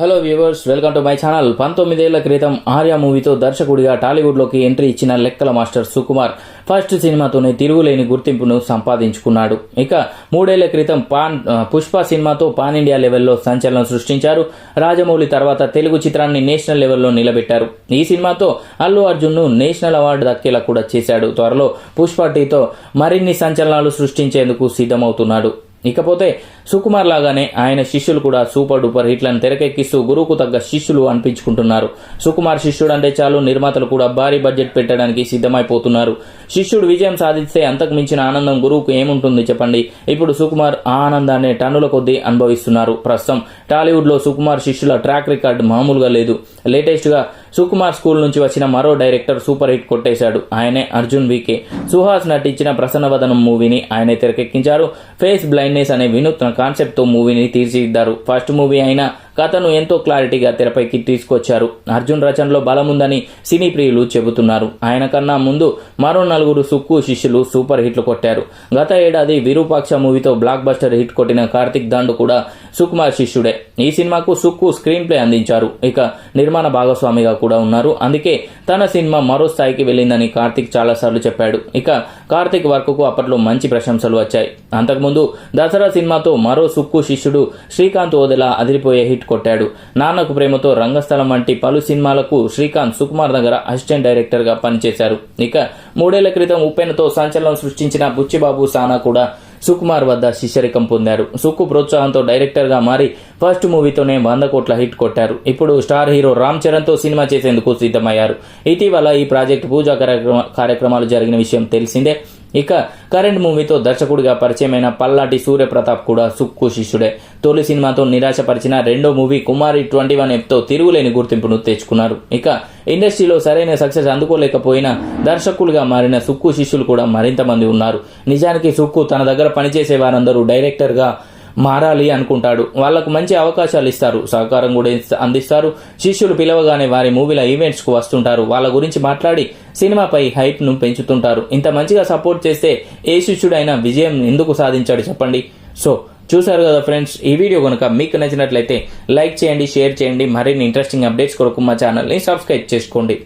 Hello viewers welcome to my channel పంతొమ్మిదేళ్ళ క్రితం ఆర్య మూవీతో దర్శకుడిగా టాలీవుడ్లోకి ఎంట్రీ ఇచ్చిన లెక్కల మాస్టర్ సుకుమార్ ఫస్ట్ సినిమాతోనే తిరుగులేని గుర్తింపును సంపాదించుకున్నాడు. ఇక మూడేళ్ళ క్రితం పాన్ పుష్ప సినిమాతో పాన్ ఇండియా లెవెల్లో సంచలనం సృష్టించారు. రాజమౌళి తర్వాత తెలుగు చిత్రాన్ని నేషనల్ లెవెల్లో నిలబెట్టారు. ఈ సినిమాతో అల్లు అర్జున్ను నేషనల్ అవార్డు దక్కేలా కూడా చేశాడు. త్వరలో పుష్ప టీతో మరిన్ని సంచలనాలు సృష్టించేందుకు సిద్ధమవుతున్నాడు. ఇకపోతే సుకుమార్ లాగానే ఆయన శిష్యులు కూడా సూపర్ డూపర్ హిట్లను తెరకెక్కిస్తూ గురువుకు తగ్గ శిష్యులు అనిపించుకుంటున్నారు. సుకుమార్ శిష్యుడు అంటే చాలు నిర్మాతలు కూడా భారీ బడ్జెట్ పెట్టడానికి సిద్ధమైపోతున్నారు. శిష్యుడు విజయం సాధిస్తే అంతకు మించిన ఆనందం గురువుకు ఏముంటుంది చెప్పండి? ఇప్పుడు సుకుమార్ ఆ ఆనందాన్ని టన్నుల కొద్దీ అనుభవిస్తున్నారు. ప్రస్తుతం టాలీవుడ్లో సుకుమార్ శిష్యుల ట్రాక్ రికార్డ్ మామూలుగా లేదు. లేటెస్ట్గా సుకుమార్ స్కూల్ నుంచి వచ్చిన మరో డైరెక్టర్ సూపర్ హిట్ కొట్టేశాడు. ఆయనే అర్జున్ వికే. సుహాస్ నటించిన ప్రసన్నవదనం మూవీని ఆయనే తెరకెక్కించారు. ఫేస్ బ్లైండ్నెస్ అనే వినూత్న కాన్సెప్ట్తో మూవీని తీర్చిదిద్దారు. ఫస్ట్ మూవీ అయినా కథను ఎంతో క్లారిటీగా తెరపైకి తీసుకొచ్చారు. అర్జున్ రచనలో బలముందని సినీ ప్రియులు చెబుతున్నారు. ఆయన కన్నా ముందు మరో నలుగురు సుక్కు శిష్యులు సూపర్ హిట్లు కొట్టారు. గత ఏడాది విరూపాక్ష మూవీతో బ్లాక్ బస్టర్ హిట్ కొట్టిన కార్తిక్ దండు కూడా సుకుమార్ శిష్యుడే. ఈ సినిమాకు సుక్కు స్క్రీన్ ప్లే అందించారు. ఇక నిర్మాణ భాగస్వామిగా కూడా ఉన్నారు. అందుకే తన సినిమా మరో స్థాయికి వెళ్ళిందని కార్తిక్ చాలాసార్లు చెప్పాడు. ఇక కార్తిక్ వర్క్కు అప్పట్లో మంచి ప్రశంసలు వచ్చాయి. అంతకుముందు దసరా సినిమాతో మరో సుక్కు శిష్యుడు శ్రీకాంత్ ఓదెలా అదిరిపోయే హిట్ కొట్టాడు. నాన్నకు ప్రేమతో రంగస్థలం వంటి పలు సినిమాలకు శ్రీకాంత్ సుకుమార్ దగ్గర అసిస్టెంట్ డైరెక్టర్గా పనిచేశారు. ఇక మూడేళ్ళ క్రితం ఉపెన్తో సంచలనం సృష్టించిన బుచ్చిబాబు సానా కూడా సుకుమార్ వద్ద శిష్యరికం పొందారు. సుక్కు ప్రోత్సాహంతో డైరెక్టర్గా మారి ఫస్ట్ మూవీతోనే వంద కోట్ల హిట్ కొట్టారు. ఇప్పుడు స్టార్ హీరో రామ్ చరణ్తో సినిమా చేసేందుకు సిద్ధమయ్యారు. ఇటీవల ఈ ప్రాజెక్ట్ పూజా కార్యక్రమ కార్యక్రమాలు జరిగిన విషయం తెలిసిందే. ఇక కరెంట్ మూవీతో దర్శకుడిగా పరిచయమైన పల్లాటి సూర్యప్రతాప్ కూడా సుక్కు శిష్యుడే. తొలి సినిమాతో నిరాశపరిచిన రెండో మూవీ కుమారి ట్వంటీ వన్ ఎఫ్తో తిరుగులేని గుర్తింపును తెచ్చుకున్నారు. ఇక ఇండస్ట్రీలో సరైన సక్సెస్ అందుకోలేకపోయినా దర్శకులుగా మారిన సుక్కు శిష్యులు కూడా మరింత మంది ఉన్నారు. నిజానికి సుక్కు తన దగ్గర పనిచేసే వారందరూ డైరెక్టర్గా మారాలి అనుకుంటాడు. వాళ్ళకు మంచి అవకాశాలు ఇస్తారు. సహకారం కూడా అందిస్తారు. శిష్యులు పిలవగానే వారి మూవీల ఈవెంట్స్కు వస్తుంటారు. వాళ్ళ గురించి మాట్లాడి సినిమాపై హైప్ను పెంచుతుంటారు. ఇంత మంచిగా సపోర్ట్ చేస్తే ఏ శిష్యుడైనా విజయం ఎందుకు సాధించాడు చెప్పండి. సో చూసారు కదా ఫ్రెండ్స్ ఈ వీడియో కనుక మీకు నచ్చినట్లయితే లైక్ చేయండి షేర్ చేయండి. మరిన్ని ఇంట్రెస్టింగ్ అప్డేట్స్ కొరకు మా ఛానల్ని సబ్స్క్రైబ్ చేసుకోండి.